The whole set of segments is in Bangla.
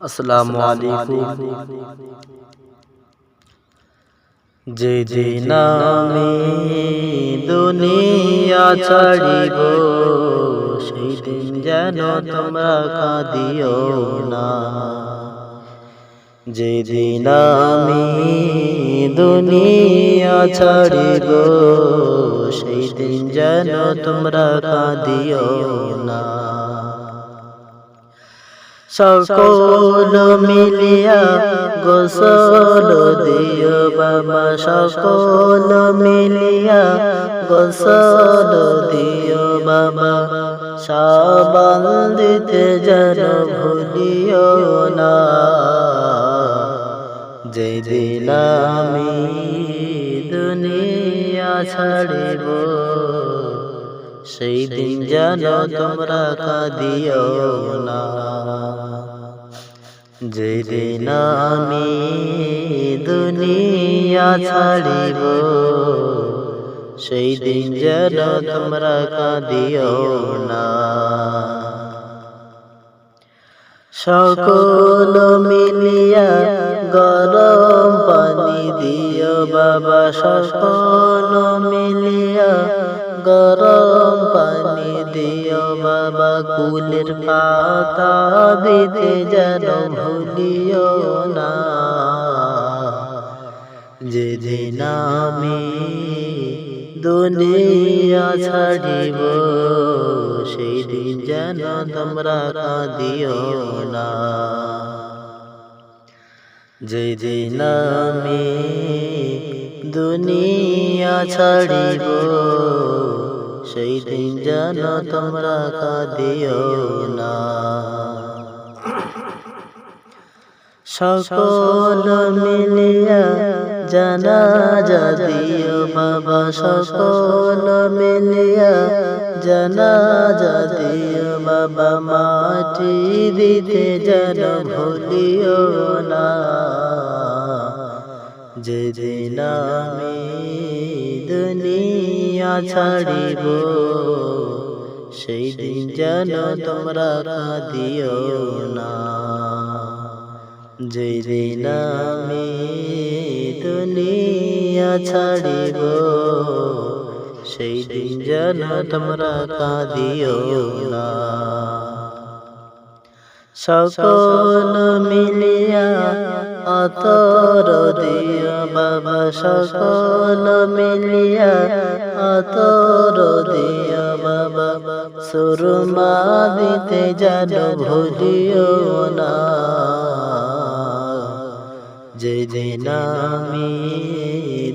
আসসালামু আলাইকুম। যেদিন আমি দুনিয়া ছাড়িব, সেই দিন যেন তোমরা কাঁদিও না। যেদিন আমি দুনিয়া ছাড়িব, সেই দিন যেন তোমরা কাঁদিও না। সকল মিলিয়া গোসল দিও বাবা, সকল মিলিয়া গোসল দিও বাবা। সাবান দিতে যেন ভুলিও না। যেদিন আমি দুনিয়া ছাড়িব, সেই দিন যেন তোমরা কাঁদিও না। যেদিন আমি দুনিয়া ছাড়িব সেই দিন যেন তোমরা কাঁদিও না। সকল মিলিয়া গরম পানি দিও বাবা, সকল মিলিয়া গরম কুলের পাতা দিতে যেন ভুলিও না। যেদিন আমি দুনিয়া ছাড়িব সেই দিন যেন তোমরা কাঁদিও না। যেদিন আমি দুনিয়া ছাড়িব সেই দিন যেন তোমরা কাঁদিও না। সকল মিলিয়া জানা দিও বাবা, সকল মিলিয়া জানা দিও বাবা, মাটি দিতে যেন ভুলিও না। যেদিন আমি দুনিয়া ছাড়িব, সেই দিন যেন তোমরা কাঁদিও না। যেদিন আমি দুনিয়া ছাড়িব, সেই দিন যেন তোমরা কাঁদিও না। সকল মিলিয়া আতর দিও বাবা, সকল মিলিয়া আতর দিও বাবা, সুরমা দিতে যেন ভুলিও না। যেদিন আমি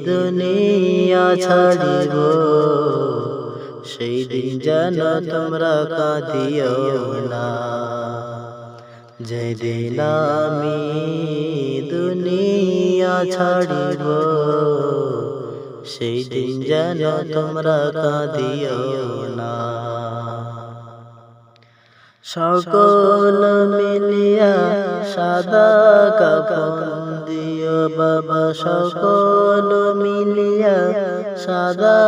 দুনিয়া ছাড়িব, সেই দিন যেন তোমরা কাঁদিও না। যেদিন আমি দুনিয়া ছাড়িব সেই দিন যেন তোমরা কাঁদিও না। সকল মিলিয়া সাদা কাপন দিও বাবা সকল মিলিয়া সাদা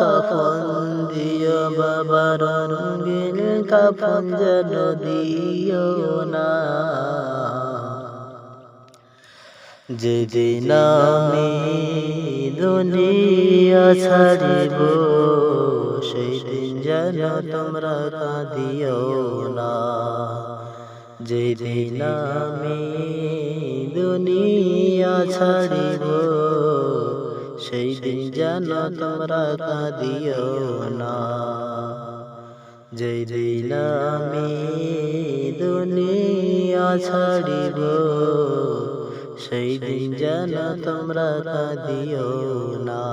কাপন দিও বাবা রঙিন কাপন যেন দিও না। যেদিন আমি দুনিয়া ছাড়িব সেই দিন যেন তোমরা কাঁদিও না। যেদিন আমি দুনিয়া ছাড়িব সেই দিন যেন তোমরা কাঁদিও না। যেদিন আমি দুনিয়া ছাড়িব সেই দিন যেন তোমরা কাঁদিও না।